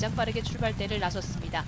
가장 빠르게 출발대를 나섰습니다.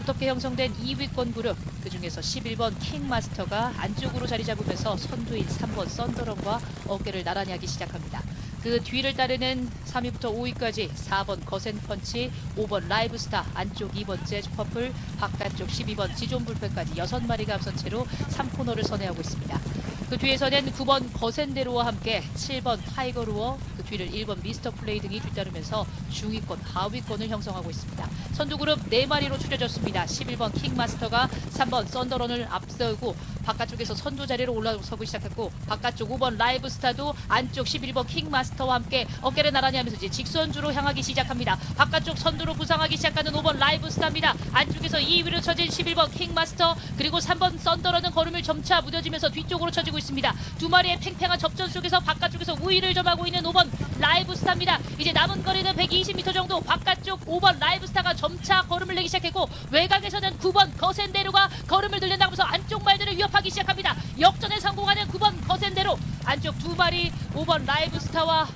두텁게 형성된 2위권 그룹 그 중에서 11번 킹마스터가 안쪽으로 자리 잡으면서 선두인 3번 썬더런과 어깨를 나란히 하기 시작합니다. 그 뒤를 따르는 3위부터 5위까지 4번 거센펀치, 5번 라이브스타, 안쪽 2번 재즈퍼플, 바깥쪽 12번 지존불패까지 6마리가 앞선 채로 3코너를 선회하고 있습니다. 그 뒤에서는 9번 거센데로와 함께 7번 타이거루어, 그 뒤를 1번 미스터 플레이 등이 뒤따르면서 중위권, 하위권을 형성하고 있습니다. 선두 그룹 4마리로 추려졌습니다. 11번 킹마스터가 3번 썬더런을 앞세우고 바깥쪽에서 선두 자리로 올라서기 시작했고 바깥쪽 5번 라이브스타도 안쪽 11번 킹마스터와 함께 어깨를 나란히 하면서 이제 직선주로 향하기 시작합니다. 바깥쪽 선두로 부상하기 시작하는 5번 라이브스타입니다. 안쪽에서 2위로 쳐진 11번 킹마스터 그리고 3번 썬더런은 걸음을 점차 무뎌지면서 뒤쪽으로 쳐지고 있습니다. 두 마리의 팽팽한 접전 속에서 바깥쪽에서 우위를 점하고 있는 5번 라이브스타입니다. 이제 남은 거리는 120m 정도 바깥쪽 5번 라이브스타가 점차 걸음을 내기 시작했고 외곽에서는 9번 거센데로가 걸음을 들린다면서 안쪽 말들을 위협하기 시작합니다. 역전에 성공하는 9번 거센데로 안쪽 두 마리 5번 라이브스타와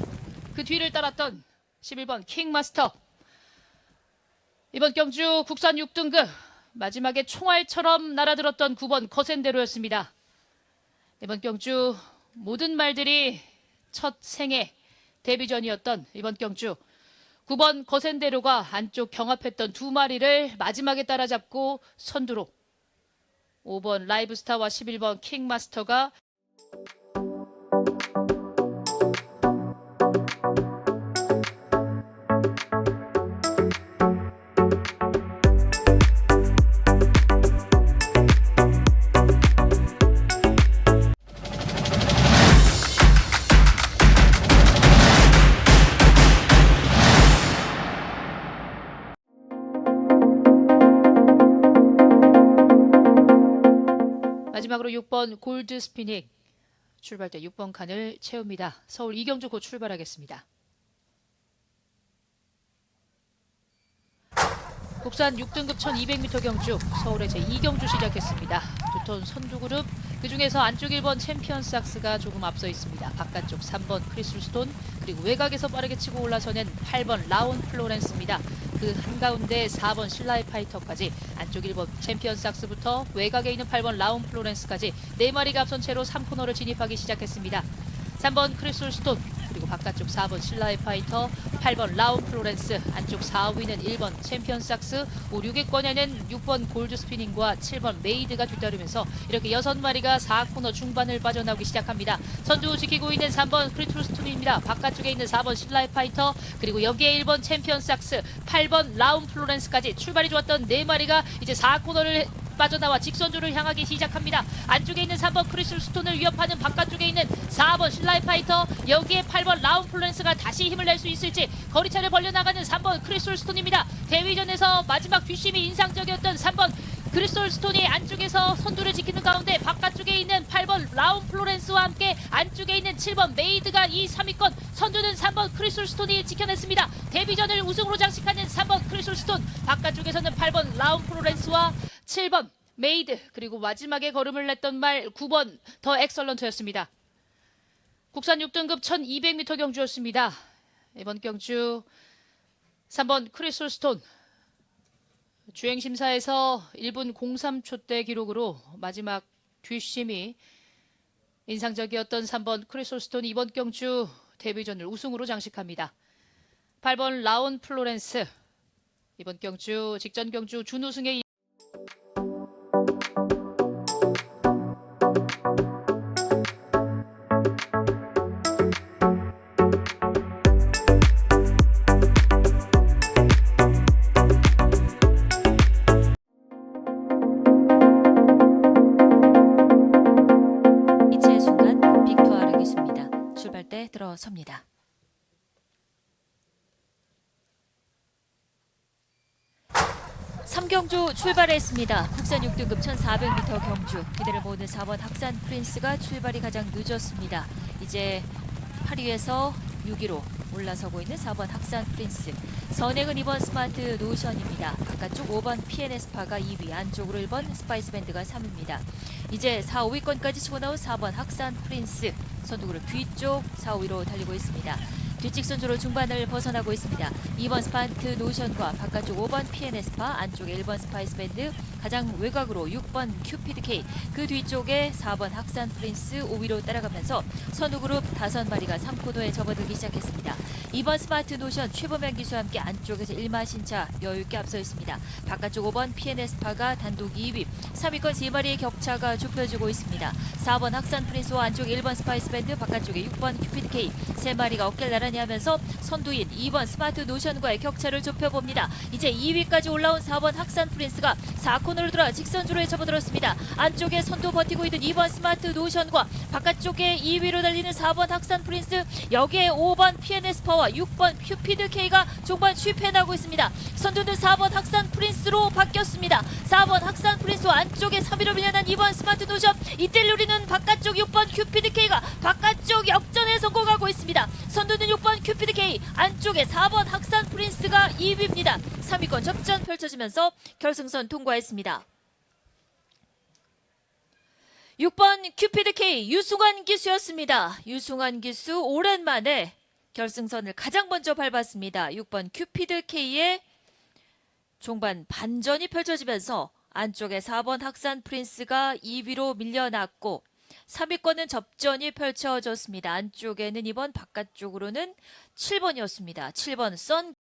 그 뒤를 따랐던 11번 킹마스터 이번 경주 국산 6등급 마지막에 총알처럼 날아들었던 9번 거센데로였습니다. 이번 경주 모든 말들이 첫 생애 데뷔전이었던 이번 경주. 9번 거센데로가 안쪽 경합했던 두 마리를 마지막에 따라잡고 선두로. 5번 라이브스타와 11번 킹마스터가 마지막으로 6번 골드 스피닉 출발대 6번 칸을 채웁니다. 서울 이경주 곧 출발하겠습니다. 국산 6등급 1200m 경주 서울의 제2경주 시작했습니다. 두톤 선두 그룹 그 중에서 안쪽 1번 챔피언 삭스가 조금 앞서 있습니다. 바깥쪽 3번 크리슬 스톤 그리고 외곽에서 빠르게 치고 올라서는 8번 라온 플로렌스입니다. 그 한가운데 4번 신라이 파이터까지 안쪽 1번 챔피언 삭스부터 외곽에 있는 8번 라온 플로렌스까지 4마리가 앞선 채로 3코너를 진입하기 시작했습니다. 3번 크리슬 스톤 그리고 바깥쪽 4번 신라이 파이터 8번 라온 플로렌스 안쪽 4위는 1번 챔피언 삭스 5, 6위권에는 6번 골드 스피닝과 7번 메이드가 뒤따르면서 이렇게 6마리가 4코너 중반을 빠져나오기 시작합니다. 선두 지키고 있는 3번 크리틀 스톤입니다. 바깥쪽에 있는 4번 신라이 파이터 그리고 여기에 1번 챔피언 삭스 8번 라운 플로렌스까지 출발이 좋았던 4마리가 이제 4코너를 빠져나와 직선주를 향하기 시작합니다. 안쪽에 있는 3번 크리슬 스톤을 위협하는 바깥쪽에 있는 4번 신라이 파이터 여기에 8번 라운 플로렌스가 다시 힘을 낼 수 있을지 거리차를 벌려나가는 3번 크리슬 스톤입니다. 대위전에서 마지막 뒷심이 인상적이었던 3번 크리솔 스톤이 안쪽에서 선두를 지키는 가운데 바깥쪽에 있는 8번 라운 플로렌스와 함께 안쪽에 있는 7번 메이드가 이 3위권 선두는 3번 크리솔 스톤이 지켜냈습니다. 데뷔전을 우승으로 장식하는 3번 크리솔 스톤 바깥쪽에서는 8번 라운 플로렌스와 7번 메이드 그리고 마지막에 걸음을 냈던 말 9번 더 엑설런트였습니다. 국산 6등급 1200m 경주였습니다. 이번 경주 3번 크리솔 스톤 주행 심사에서 1분 03초대 기록으로 마지막 뒷심이 인상적이었던 3번 크리솔 스톤 이번 경주 데뷔전을 우승으로 장식합니다. 8번 라온 플로렌스 이번 경주 직전 경주 준우승의 출발했습니다. 국산 6등급 1400m 경주. 기대를 모으는 4번 학산 프린스가 출발이 가장 늦었습니다. 이제 8위에서 6위로 올라서고 있는 4번 학산 프린스. 선행은 2번 스마트 노션입니다. 바깥쪽 5번 PNS파가 2위, 안쪽으로 1번 스파이스 밴드가 3위입니다. 이제 4, 5위권까지 치고 나온 4번 학산 프린스. 선두그룹 뒤쪽 4, 5위로 달리고 있습니다. 뒤직 선주로 중반을 벗어나고 있습니다. 2번 스파트 노션과 바깥쪽 5번 PNS파, 안쪽에 1번 스파이스 밴드, 가장 외곽으로 6번 큐피드 K, 그 뒤쪽에 4번 학산 프린스 5위로 따라가면서 선두그룹 5마리가 3코너에 접어들기 시작했습니다. 2번 스마트 노션 최범현 기수와 함께 안쪽에서 1마 신 차 여유있게 앞서 있습니다. 바깥쪽 5번 PNS파가 단독 2위, 3위권 3마리의 격차가 좁혀지고 있습니다. 4번 학산 프린스와 안쪽 1번 스파이스 밴드, 바깥쪽에 6번 큐피드 K, 3마리가 어깨를 나란히 하면서 선두인 2번 스마트 노션과의 격차를 좁혀봅니다. 이제 2위까지 올라온 4번 학산 프린스가 4코너를 돌아 직선주로에 접어들었습니다. 안쪽에 선두 버티고 있는 2번 스마트 노션과 바깥쪽에 2위로 달리는 4번 학산 프린스 여기에 5번 PNS 파와 6번 큐피드 K가 종반 슈패나고 있습니다. 선두는 4번 학산 프린스로 바뀌었습니다. 4번 학산 프린스와 안쪽에 3위로 밀려난 2번 스마트 노션 이때 누리는 바깥쪽 6번 큐피드 K가 바깥쪽 역전에 성공하고 있습니다. 선두는 6번 큐피드 K 안쪽에 4번 학산 프린스가 2위입니다. 3위권 접전 펼쳐지면서 결승선 통과했습니다. 6번 큐피드 K 유승환 기수였습니다. 유승환 기수 오랜만에 결승선을 가장 먼저 밟았습니다. 6번 큐피드 K의 종반 반전이 펼쳐지면서 안쪽에 4번 학산 프린스가 2위로 밀려났고 3위권은 접전이 펼쳐졌습니다. 안쪽에는 2번 바깥쪽으로는 7번이었습니다. 7번 썬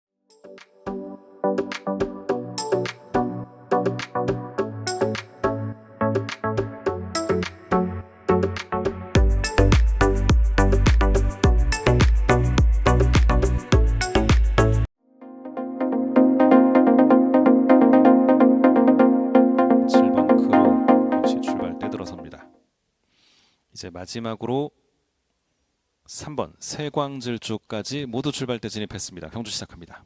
마지막으로 3번 세광질 쪽까지 모두 출발대 진입했습니다. 경주 시작합니다.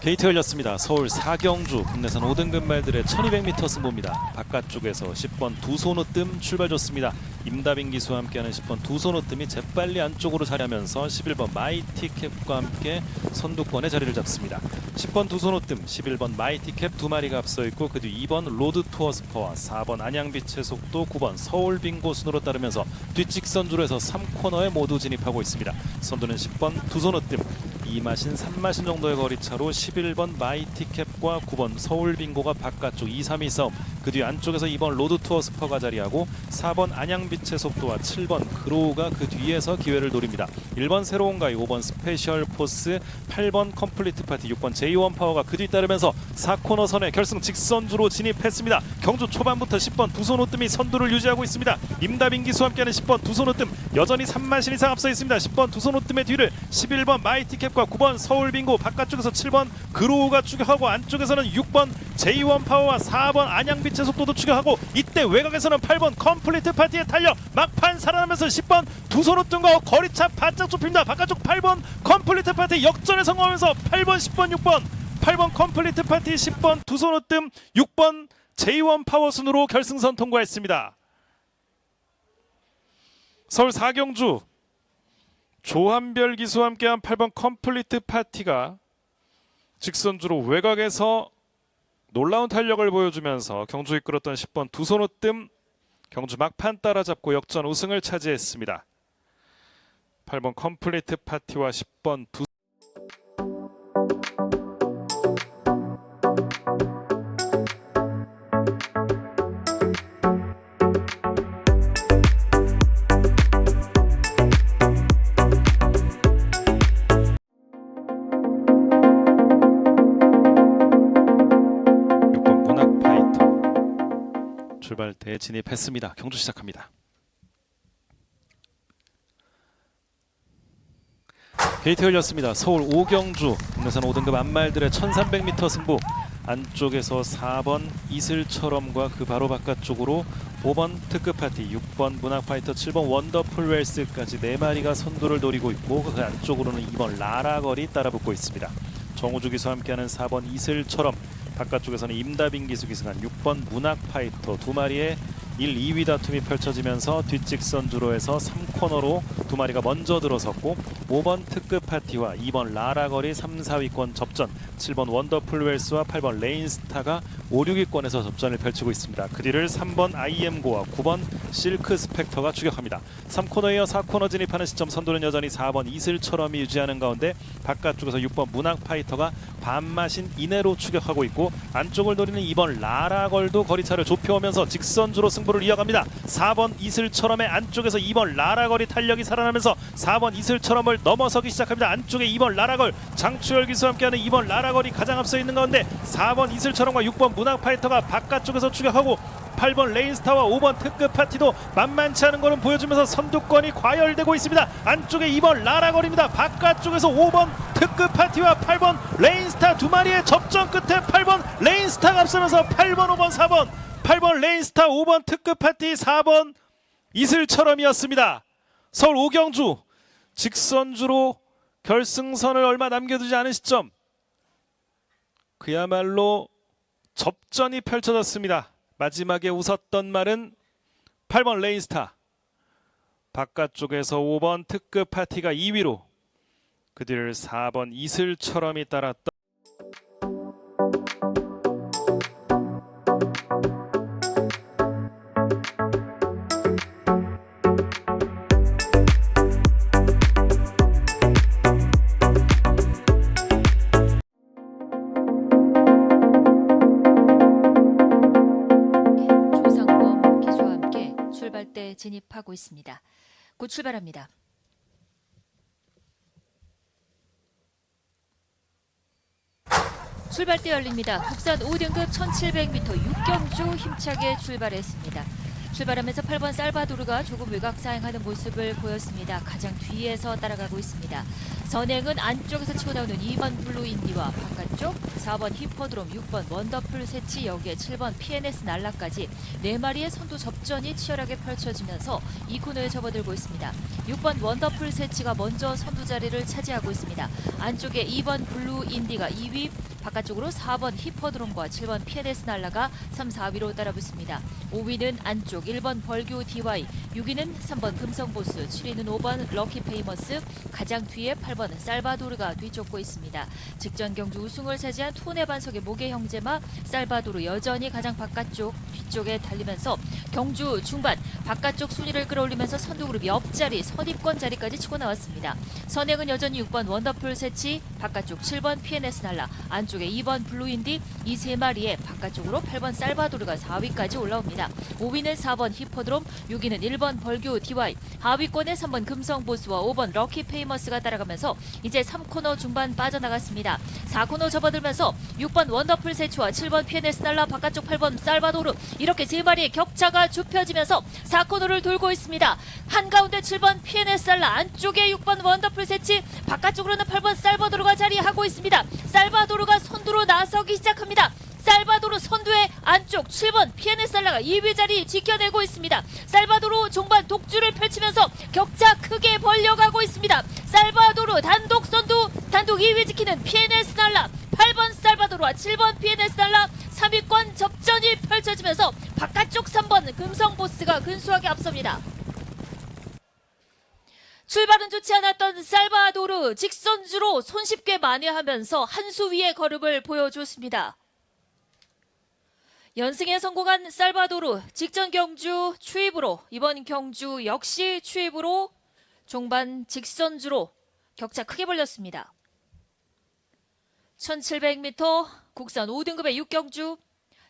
게이트 열렸습니다. 서울 사경주 국내산 5등급 말들의 1200m 승부입니다. 바깥쪽에서 10번 두손우 뜸 출발 좋습니다. 임다빈 기수와 함께하는 10번 두손우 뜸이 재빨리 안쪽으로 자리하면서 11번 마이티캡과 함께 선두권에 자리를 잡습니다. 10번 두손우 뜸, 11번 마이티캡 두 마리가 앞서 있고 그 뒤 2번 로드 투어 스퍼와 4번 안양빛의 속도, 9번 서울 빙고 순으로 따르면서 뒷직선주로에서 3코너에 모두 진입하고 있습니다. 선두는 10번 두손우 뜸, 2마신 3마신 정도의 거리 차로 11번 마이티캡과 9번 서울 빙고가 바깥쪽 2, 3위 싸움 그 뒤 안쪽에서 2번 로드 투어 스퍼가 자리하고 4번 안양빛의 속도와 7번 그로우가 그 뒤에서 기회를 노립니다. 1번 새로운 가이, 5번 스페셜 포스, 8번 컴플리트 파티, 6번 J1 파워가 그 뒤 따르면서 4코너 선에 결승 직선주로 진입했습니다. 경주 초반부터 10번 두손호 뜸이 선두를 유지하고 있습니다. 임다빈 기수와 함께하는 10번 두손호 뜸 여전히 3마신 이상 앞서 있습니다. 10번 두손호 뜸의 뒤를 11번 마이티캡과 9번 서울 빙고 바깥쪽에서 7번 그로우가 추격하고 안쪽에서는 6번 J1 파워와 4번 안양빛의 속도도 추격하고 이때 외곽에서는 8번 컴플리트 파티에 달려 막판 살아나면서 10번 두손호 뜸과 거리차 바짝 좁힙니다. 바깥쪽 8번 컴플리트 파티 역전에 성공하면서 8번 10번 6번 8번 컴플리트 파티 10번 두손호 뜸 6번 J1 파워 순으로 결승선 통과했습니다. 서울 사경주 조한별 기수와 함께한 8번 컴플리트 파티가 직선주로 외곽에서 놀라운 탄력을 보여주면서 경주 이끌었던 10번 두손호 뜸 경주 막판 따라잡고 역전 우승을 차지했습니다. 8번 컴플리트 파티와 10번 두 출발대에 진입했습니다. 경주 시작합니다. 게이트 열렸습니다. 서울 오경주 국내산 5등급 안말들의 1300m 승부 안쪽에서 4번 이슬처럼과 그 바로 바깥쪽으로 5번 특급 파티, 6번 문학 파이터, 7번 원더풀 웰스까지 네 마리가 선두를 노리고 있고 그 안쪽으로는 2번 라라거리 따라붙고 있습니다. 정우주 기수와 함께하는 4번 이슬처럼 바깥쪽에서는 임다빈 기수 기승한 6번 문학 파이터 두 마리의 1, 2위 다툼이 펼쳐지면서 뒷직선 주로에서 3코너로 두 마리가 먼저 들어섰고 5번 특급 파티와 2번 라라거리 3, 4위권 접전 7번 원더풀 웰스와 8번 레인스타가 5, 6위권에서 접전을 펼치고 있습니다. 그 뒤를 3번 IM고와 9번 실크 스펙터가 추격합니다. 3코너에 이어 4코너 진입하는 시점 선두는 여전히 4번 이슬처럼이 유지하는 가운데 바깥쪽에서 6번 문학 파이터가 반마신 이내로 추격하고 있고 안쪽을 노리는 2번 라라걸도 거리차를 좁혀오면서 직선주로 승부를 이어갑니다. 4번 이슬처럼의 안쪽에서 2번 라라걸이 탄력이 살아나면서 4번 이슬처럼을 넘어서기 시작합니다. 안쪽에 2번 라라걸 장추열 기수와 함께하는 2번 라라걸이 가장 앞서 있는 가운데 4번 이슬처럼과 6번 문학 파이터가 바깥쪽에서 추격하고 8번 레인스타와 5번 특급 파티도 만만치 않은 거는 보여주면서 선두권이 과열되고 있습니다. 안쪽에 2번 라라걸입니다. 바깥쪽에서 5번 특급 파티와 8번 레인스타 두 마리의 접전 끝에 8번 레인스타가 앞서면서 8번, 5번, 4번 8번 레인스타, 5번 특급 파티, 4번 이슬처럼이었습니다. 서울 오경주 직선주로 결승선을 얼마 남겨두지 않은 시점 그야말로 접전이 펼쳐졌습니다. 마지막에 웃었던 말은 8번 레인스타. 바깥쪽에서 5번 특급 파티가 2위로 그 뒤를 4번 이슬처럼이 따랐던 있습니다. 곧 출발합니다. 출발대 열립니다. 국산 5등급 1700m 6경주 힘차게 출발했습니다. 출발하면서 8번 살바도르가 조금 외곽 사행하는 모습을 보였습니다. 가장 뒤에서 따라가고 있습니다. 선행은 안쪽에서 치고 나오는 2번 블루 인디와 바깥쪽 4번 히퍼드롬, 6번 원더풀 세치 여기에 7번 PNS 날라까지 네 마리의 선두 접전이 치열하게 펼쳐지면서 이 코너에 접어들고 있습니다. 6번 원더풀 세치가 먼저 선두 자리를 차지하고 있습니다. 안쪽에 2번 블루 인디가 2위, 바깥쪽으로 4번 히퍼드롬과 7번 PNS 날라가 3, 4위로 따라붙습니다. 5위는 안쪽 1번 벌교 DY, 6위는 3번 금성보스, 7위는 5번 럭키 페이머스, 가장 뒤에 8번 살바도르가 뒤쫓고 있습니다. 직전 경주 우승을 차지한 투네 반석의 모계 형제마 살바도르 여전히 가장 바깥쪽 뒤쪽에 달리면서 경주 중반 바깥쪽 순위를 끌어올리면서 선두그룹 옆자리 선입권 자리까지 치고 나왔습니다. 선행은 여전히 6번 원더풀 세치, 바깥쪽 7번 PNS 날라, 안쪽 에 2번 블루인디 이 세 마리에 바깥쪽으로 8번 살바도르가 4위까지 올라옵니다. 5위는 4번 히퍼드롬, 6위는 1번 벌교 DY, 하위권에 3번 금성보스와 5번 럭키 페이머스가 따라가면서 이제 3코너 중반 빠져나갔습니다. 4코너 접어들면서 6번 원더풀 세치와 7번 PNS 날라 바깥쪽 8번 살바도르 이렇게 세 마리의 격차가 좁혀지면서 4코너를 돌고 있습니다. 한가운데 7번 PNS 날라 안쪽에 6번 원더풀 세치 바깥쪽으로는 8번 살바도르가 자리하고 있습니다. 살바도르가 선두로 나서기 시작합니다. 살바도르 선두의 안쪽 7번 피에네 살라가 2위 자리 지켜내고 있습니다. 살바도르 종반 독주를 펼치면서 격차 크게 벌려가고 있습니다. 살바도르 단독 선두 단독 2위 지키는 피에네 살라 8번 살바도르와 7번 피에네 살라 3위권 접전이 펼쳐지면서 바깥쪽 3번 금성보스가 근소하게 앞섭니다. 출발은 좋지 않았던 살바도르 직선주로 손쉽게 만회하면서 한 수 위의 걸음을 보여줬습니다. 연승에 성공한 살바도르 직전 경주 추입으로 이번 경주 역시 추입으로 종반 직선주로 격차 크게 벌렸습니다. 1700m 국산 5등급의 6경주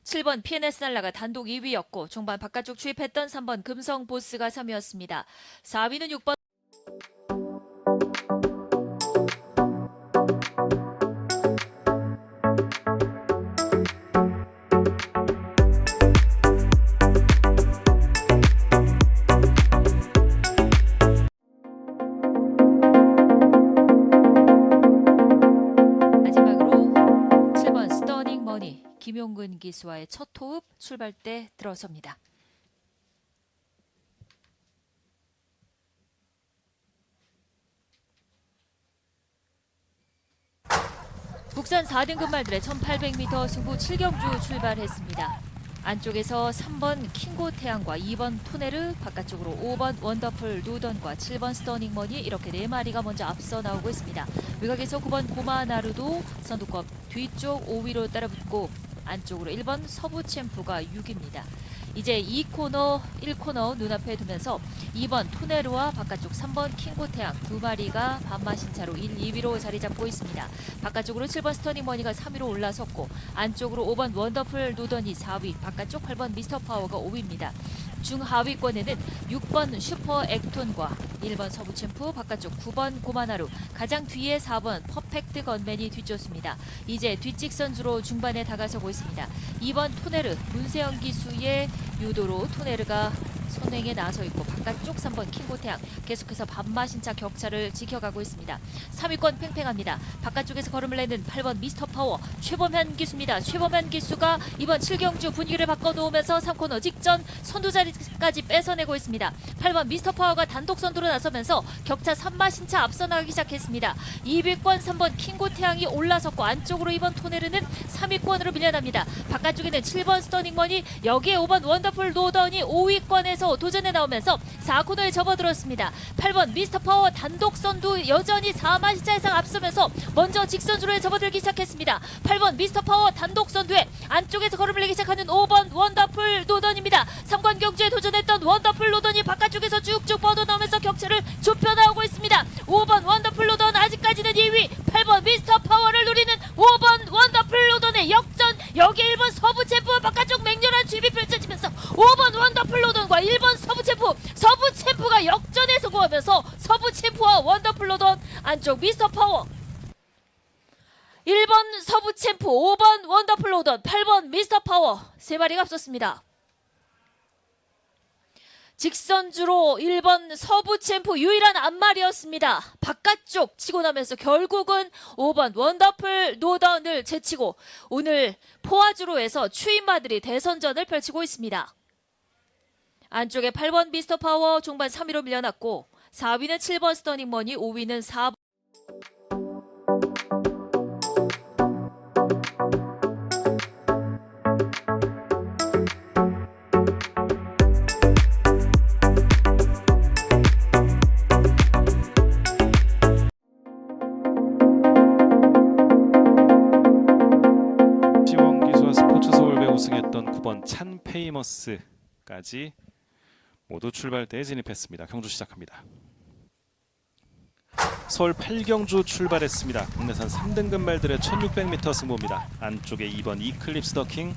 7번 PNS 날라가 단독 2위였고 종반 바깥쪽 추입했던 3번 금성 보스가 3위였습니다. 4위는 6번 기수와의 첫 호흡 출발대 들어섭니다. 국산 4등급 말들의 1800m 승부 7경주 출발했습니다. 안쪽에서 3번 킹고 태양과 2번 토네르 바깥쪽으로 5번 원더풀 노던과 7번 스터닝 머니 이렇게 네 마리가 먼저 앞서 나오고 있습니다. 외곽에서 9번 고마나루도 선두권 뒤쪽 5위로 따라붙고 안쪽으로 1번 서부 챔프가 6입니다. 이제 2코너, 1코너 눈앞에 두면서 2번 토네르와 바깥쪽 3번 킹고태양 두 마리가 반마신 차로 1, 2위로 자리 잡고 있습니다. 바깥쪽으로 7번 스터닝 머니가 3위로 올라섰고 안쪽으로 5번 원더풀 노던이 4위, 바깥쪽 8번 미스터 파워가 5위입니다. 중하위권에는 6번 슈퍼 액톤과 1번 서부 챔프, 바깥쪽 9번 고마나루, 가장 뒤에 4번 퍼펙트 건맨이 뒤쫓습니다. 이제 뒷직선주로 중반에 다가서고 있습니다. 2번 토네르, 문세영 기수의 유도로 토네르가 선행에 나서 있고 바깥쪽 3번 킹고태양 계속해서 밥마신차 격차를 지켜가고 있습니다. 3위권 팽팽합니다. 바깥쪽에서 걸음을 내는 8번 미스터 파워 최범현 기수입니다. 최범현 기수가 이번 7경주 분위기를 바꿔놓으면서 3코너 직전 선두 자리까지 뺏어내고 있습니다. 8번 미스터 파워가 단독 선두로 나서면서 격차 3마신차 앞서 나가기 시작했습니다. 2위권 3번 킹고태양이 올라섰고 안쪽으로 2번 토네르는 3위권으로 밀려납니다. 바깥쪽에는 7번 스터닝머니 여기에 5번 원더풀 노던이 5위권에서 도전에 나오면서 4코너에 접어들었습니다. 8번 미스터 파워 단독 선두 여전히 4마시차 이상 앞서면서 먼저 직선주로에 접어들기 시작했습니다. 8번 미스터 파워 단독 선두에 안쪽에서 걸음을 내기 시작하는 5번 원더풀 노던입니다. 3관 경주에 도전했던 원더풀 노던이 바깥쪽에서 쭉쭉 뻗어나오면서 격차를 좁혀 나오고 있습니다. 5번 원더풀 노던 아직까지는 2위 8번 미스터 파워를 노리는 5번 원더풀 노던의 역전 여기 1번 서부 챔프와 바깥쪽 맹렬한 주입이 펼쳐지면서 5번 원더풀 노던과 1번 서부 챔프 서부 챔프가 역전에 성공하면서 서부 챔프와 원더풀 노던 안쪽 미스터 파워 1번 서부 챔프 5번 원더풀 노던 8번 미스터 파워 세 마리가 앞섰습니다. 직선주로 1번 서부 챔프 유일한 앞말이었습니다. 바깥쪽 치고 나면서 결국은 5번 원더풀 노던을 제치고 오늘 포화주로에서 추임마들이 대선전을 펼치고 있습니다. 안쪽에 8번 미스터 파워 종반 3위로 밀려났고 4위는 7번 스터닝 머니 5위는 4번 시원기수와 스포츠 서울 배 우 승했던 9번 찬 페이머스까지 모두 출발대에 진입했습니다. 경주 시작합니다. 서울 8경주 출발했습니다. 국내산 3등급 말들의 1600m 승부입니다. 안쪽에 2번 이클립스 더킹,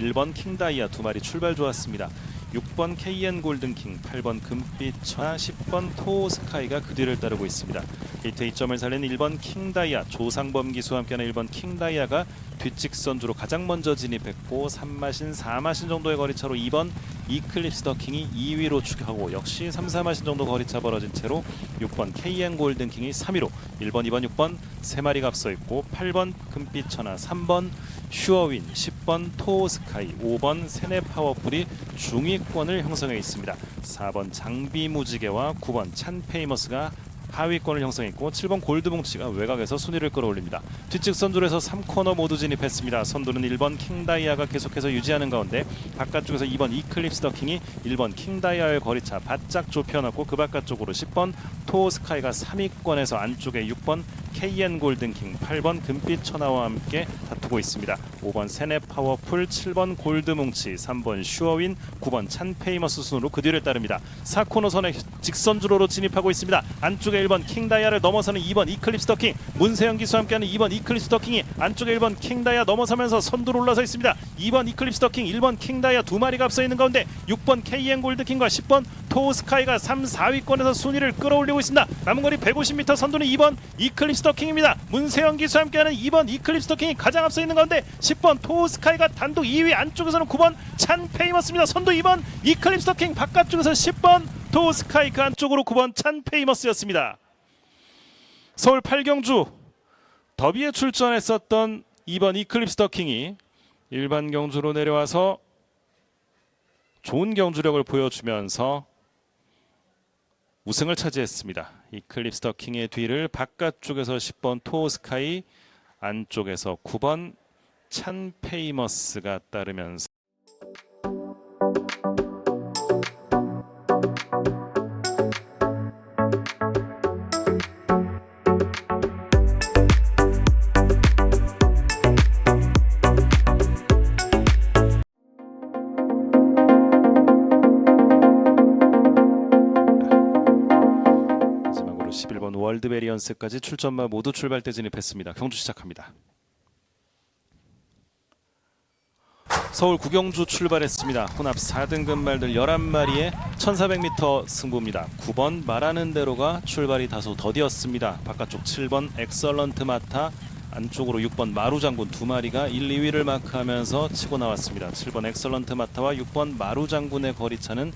1번 킹다이아 두 마리 출발 좋았습니다. 6번 KN 골든킹, 8번 금빛차, 10번 토스카이가 그 뒤를 따르고 있습니다. 게이트 2점을 살리는 1번 킹다이아, 조상범 기수와 함께하는 1번 킹다이아가 뒷직선주로 가장 먼저 진입했고 3마신 4마신 정도의 거리차로 2번 이클립스 더킹이 2위로 추격하고 역시 3, 4마신 정도 거리차 벌어진 채로 6번 KN 골든킹이 3위로 1번, 2번, 6번 세 마리가 앞서 있고 8번 금빛 천하, 3번 슈어윈, 10번 토스카이, 5번 세네 파워풀이 중위권을 형성해 있습니다. 4번 장비 무지개와 9번 찬 페이머스가 하위권을 형성했고 7번 골드뭉치가 외곽에서 순위를 끌어올립니다. 뒤측 선두에서 3코너 모두 진입했습니다. 선두는 1번 킹다이아가 계속해서 유지하는 가운데 바깥쪽에서 2번 이클립스 더킹이 1번 킹다이아의 거리차 바짝 좁혀놨고 그 바깥쪽으로 10번 토스카이가 3위권에서 안쪽에 6번 KN 골든킹, 8번 금빛 천하와 함께 다투고 있습니다. 5번 세네 파워풀, 7번 골드뭉치, 3번 슈어윈, 9번 찬 페이머스 순으로 그 뒤를 따릅니다. 4코너 선에 직선 주로로 진입하고 있습니다. 안쪽에 1번 킹다이아를 넘어서는 2번 이클립스 더킹, 문세영 기수와 함께하는 2번 이클립스 더킹이 안쪽에 1번 킹다이아 넘어서면서 선두로 올라서 있습니다. 2번 이클립스 더킹, 1번 킹다이아 두 마리가 앞서 있는 가운데 6번 KN 골드킹과 10번 토스카이가 3, 4위권에서 순위를 끌어올리고 있습니다. 남은 거리 150m 선두는 2번 이클립스 더킹입니다. 문세영 기수와 함께하는 2번 이클립스 더킹이 가장 앞서 있는 가운데 10번 토스카이가 단독 2위 안쪽에서는 9번 찬 페이머스입니다. 선두 2번 이클립스 더킹 바깥쪽에서 10번 토스카이 그 안쪽으로 9번 찬 페이머스였습니다. 서울 8경주 더비에 출전했었던 2번 이클립스 더킹이 일반 경주로 내려와서 좋은 경주력을 보여주면서 우승을 차지했습니다. 이클립스터 킹의 뒤를 바깥쪽에서 10번 토스카이 안쪽에서 9번 찬 페이머스가 따르면서 월드베리언스까지 출전마 모두 출발대 진입했습니다. 경주 시작합니다. 서울 구경주 출발했습니다. 혼합 4등급 말들 11마리의 1400m 승부입니다. 9번 말하는 대로가 출발이 다소 더디었습니다. 바깥쪽 7번 엑설런트 마타 안쪽으로 6번 마루 장군 두 마리가 1, 2위를 마크하면서 치고 나왔습니다. 7번 엑설런트 마타와 6번 마루 장군의 거리차는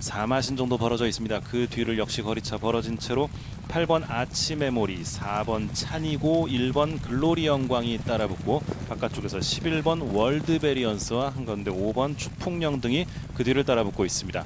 4마신 정도 벌어져 있습니다. 그 뒤를 역시 거리차 벌어진 채로 8번 아치 메모리, 4번 찬이고 1번 글로리 영광이 따라붙고 바깥쪽에서 11번 월드 베리언스와 한가운데 5번 추풍령 등이 그 뒤를 따라붙고 있습니다.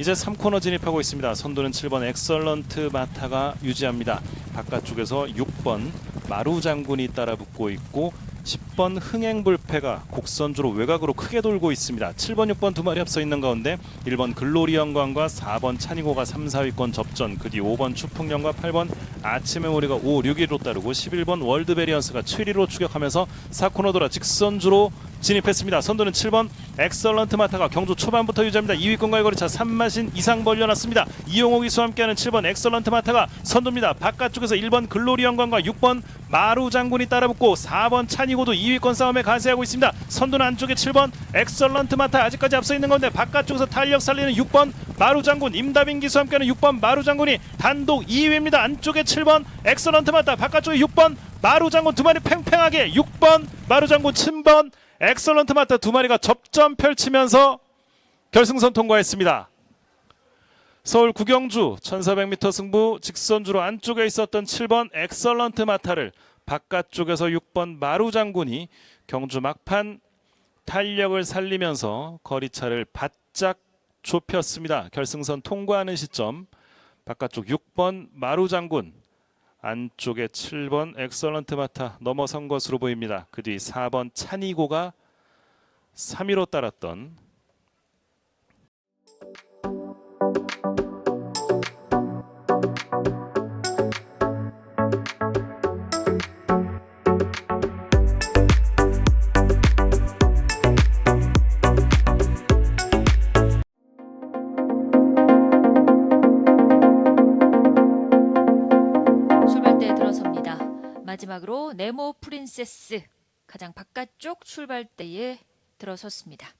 이제 3코너 진입하고 있습니다. 선두는 7번 엑설런트 마타가 유지합니다. 바깥쪽에서 6번 마루 장군이 따라붙고 있고 10번 흥행불패가 곡선주로 외곽으로 크게 돌고 있습니다. 7번, 6번 두 마리 앞서 있는 가운데 1번 글로리 영광과 4번 찬이고가 3, 4위권 접전 그 뒤 5번 추풍령과 8번 아침의 모리가 5, 6위로 따르고 11번 월드베리언스가 7위로 추격하면서 4코너 돌아 직선주로 진입했습니다. 선두는 7번 엑설런트 마타가 경주 초반부터 유지합니다. 2위권과의 거리차 3마신 이상 벌려놨습니다. 이용호 기수와 함께하는 7번 엑설런트 마타가 선두입니다. 바깥쪽에서 1번 글로리 영광과 6번 마루 장군이 따라붙고 4번 찬이고도 2위권 싸움에 가세하고 있습니다. 선두는 안쪽에 7번 엑설런트 마타 아직까지 앞서 있는 가운데 바깥쪽에서 탄력 살리는 6번 마루 장군 임다빈 기수와 함께하는 6번 마루 장군이 단독 2위입니다. 안쪽에 7번 엑설런트 마타 바깥쪽에 6번 마루 장군 두 마리 팽팽하게 6번 마루 장군 7번 엑설런트 마타 두 마리가 접전 펼치면서 결승선 통과했습니다. 서울 구경주 1400m 승부 직선주로 안쪽에 있었던 7번 엑설런트 마타를 바깥쪽에서 6번 마루 장군이 경주 막판 탄력을 살리면서 거리차를 바짝 좁혔습니다. 결승선 통과하는 시점 바깥쪽 6번 마루 장군 안쪽에 7번 엑설런트 마타 넘어선 것으로 보입니다. 그 뒤 4번 찬이고가 3위로 따랐던 마지막으로 네모 프린세스 가장 바깥쪽 출발대에 들어섰습니다.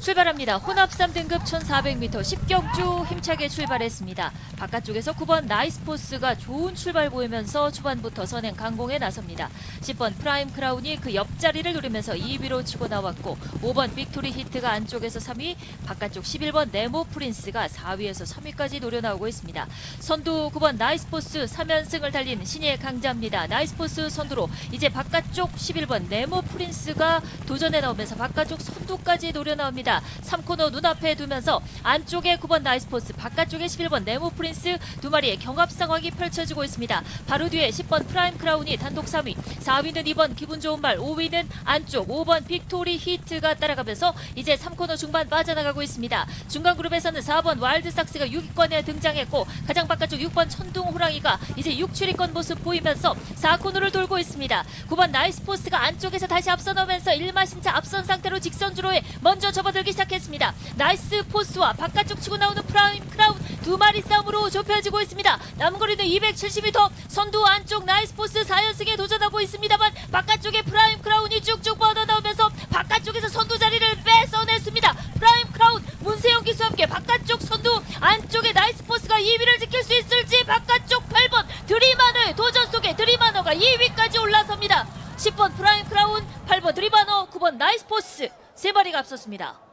출발합니다. 혼합 3등급 1400m 10경주 힘차게 출발했습니다. 바깥쪽에서 9번 나이스포스가 좋은 출발 보이면서 초반부터 선행 강공에 나섭니다. 10번 프라임 크라운이 그 옆자리를 노리면서 2위로 치고 나왔고 5번 빅토리 히트가 안쪽에서 3위, 바깥쪽 11번 네모 프린스가 4위에서 3위까지 노려 나오고 있습니다. 선두 9번 나이스포스 3연승을 달린 신예 강자입니다. 나이스포스 선두로 이제 바깥쪽 11번 네모 프린스가 도전에 나오면서 바깥쪽 선두까지 노려 나옵니다. 3코너 눈앞에 두면서 안쪽에 9번 나이스포스, 바깥쪽에 11번 네모 프린스 두 마리의 경합 상황이 펼쳐지고 있습니다. 바로 뒤에 10번 프라임 크라운이 단독 3위, 4위는 2번 기분 좋은 말, 5위는 안쪽 5번 빅토리 히트가 따라가면서 이제 3코너 중반 빠져나가고 있습니다. 중간 그룹에서는 4번 와일드삭스가 6위권에 등장했고 가장 바깥쪽 6번 천둥 호랑이가 이제 6, 7위권 모습 보이면서 4코너를 돌고 있습니다. 9번 나이스포스가 안쪽에서 다시 앞서 나오면서 1마신차 앞선 상태로 직선주로에 먼저 접어 들기 시작했습니다. 나이스 포스와 바깥쪽 치고 나오는 프라임 크라운 두 마리 싸움으로 좁혀지고 있습니다. 남은 거리는 270m 선두 안쪽 나이스 포스 4연승에 도전하고 있습니다만 바깥쪽에 프라임 크라운이 쭉쭉 뻗어나오면서 바깥쪽에서 선두 자리를 뺏어냈습니다. 프라임 크라운 문세영 기수와 함께 바깥쪽 선두 안쪽에 나이스 포스가 2위를 지킬 수 있을지 바깥쪽 8번 드리마너의 도전 속에 드리마너가 2위까지 올라섭니다. 10번 프라임 크라운, 8번 드리마너, 9번 나이스 포스 세 마리가 앞섰습니다.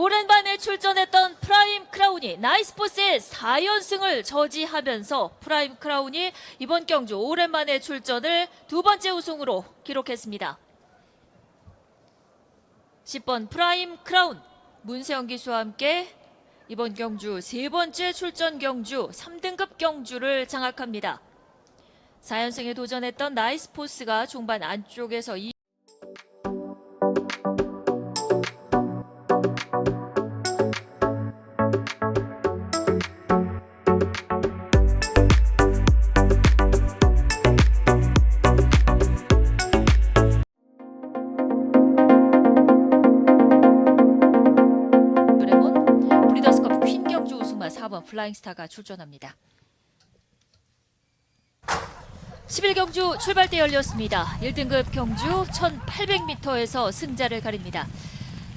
오랜만에 출전했던 프라임 크라운이 나이스포스의 4연승을 저지하면서 프라임 크라운이 이번 경주 오랜만에 출전을 두 번째 우승으로 기록했습니다. 10번 프라임 크라운 문세영 기수와 함께 이번 경주 세 번째 출전 경주 3등급 경주를 장악합니다. 4연승에 도전했던 나이스포스가 중반 안쪽에서 4번 플라잉 스타가 출전합니다. 11경주 출발대 열렸습니다. 1등급 경주 1800m에서 승자를 가립니다.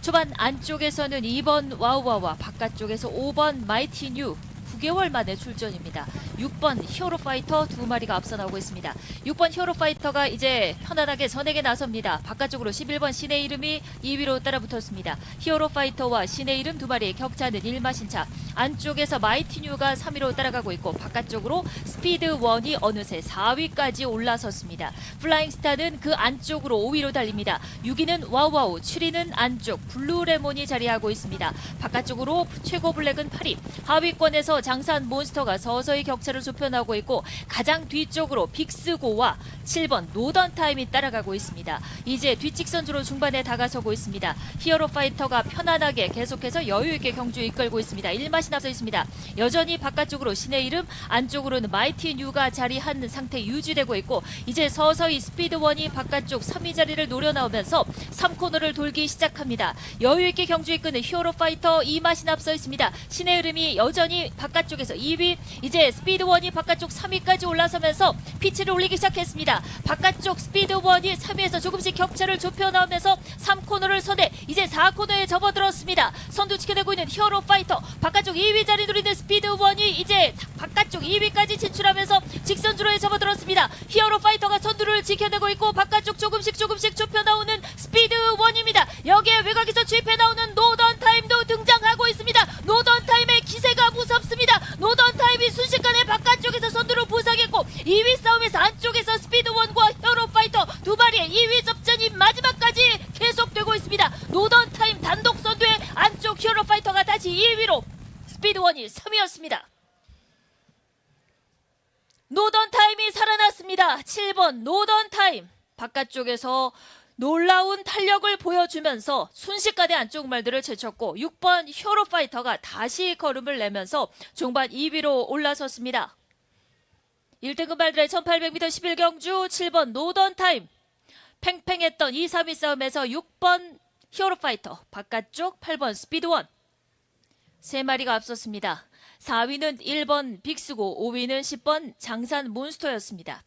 초반 안쪽에서는 2번 와우와와 바깥쪽에서 5번 마이티 뉴 9개월 만에 출전입니다. 6번 히어로 파이터 두 마리가 앞서 나오고 있습니다. 6번 히어로 파이터가 이제 편안하게 전에게 나섭니다. 바깥쪽으로 11번 신의 이름이 2위로 따라붙었습니다. 히어로 파이터와 신의 이름 두 마리의 격차는 1마신 차. 안쪽에서 마이티 뉴가 3위로 따라가고 있고 바깥쪽으로 스피드 원이 어느새 4위까지 올라섰습니다. 플라잉 스타는 그 안쪽으로 5위로 달립니다. 6위는 와우와우, 7위는 안쪽 블루레몬이 자리하고 있습니다. 바깥쪽으로 최고 블랙은 8위, 하위권에서 장산 몬스터가 서서히 격차를 좁혀나고 있고 가장 뒤쪽으로 빅스고와 7번 노던 타임이 따라가고 있습니다. 이제 뒷직선주로 중반에 다가서고 있습니다. 히어로 파이터가 편안하게 계속해서 여유 있게 경주 이끌고 있습니다. 1마신 앞서 있습니다. 여전히 바깥쪽으로 신의 이름, 안쪽으로는 마이티 뉴가 자리한 상태 유지되고 있고 이제 서서히 스피드원이 바깥쪽 3위 자리를 노려 나오면서 3코너를 돌기 시작합니다. 여유 있게 경주 이끄는 히어로 파이터 2마신 앞서 있습니다. 신의 이름이 여전히 바깥쪽에서 2위, 이제 스피드 원이 바깥쪽 3위까지 올라서면서 피치를 올리기 시작했습니다. 바깥쪽 스피드원이 3위에서 조금씩 격차를 좁혀 나오면서 3코너를 선해 이제 4코너에 접어들었습니다. 선두 지켜내고 있는 히어로 파이터 바깥쪽 2위 자리 노리는 스피드원이 이제 바깥쪽 2위까지 진출하면서 직선주로에 접어들었습니다. 히어로 파이터가 선두를 지켜내고 있고 바깥쪽 조금씩 조금씩 좁혀 나오는 스피드원입니다. 여기에 외곽에서 주입해 나오는 노던 타임도 등장하고 있습니다. 노던 타임의 기세가 무섭습니다. 노던 타임이 순식간에 바깥쪽에서 선두로 부상했고 2위 싸움에서 안쪽에서 스피드원과 히어로 파이터 두 마리의 2위 접전이 마지막까지 계속되고 있습니다. 노던 타임 단독 선두의 안쪽 히어로 파이터가 다시 2위로 스피드원이 3위였습니다. 노던 타임이 살아났습니다. 7번 노던 타임. 바깥쪽에서 놀라운 탄력을 보여주면서 순식간에 안쪽 말들을 제쳤고 6번 히어로 파이터가 다시 걸음을 내면서 중반 2위로 올라섰습니다. 1등급 말들의 1800m 11경주 7번 노던 타임. 팽팽했던 2, 3위 싸움에서 6번 히어로 파이터, 바깥쪽 8번 스피드원. 세 마리가 앞섰습니다. 4위는 1번 빅스고 5위는 10번 장산 몬스터였습니다.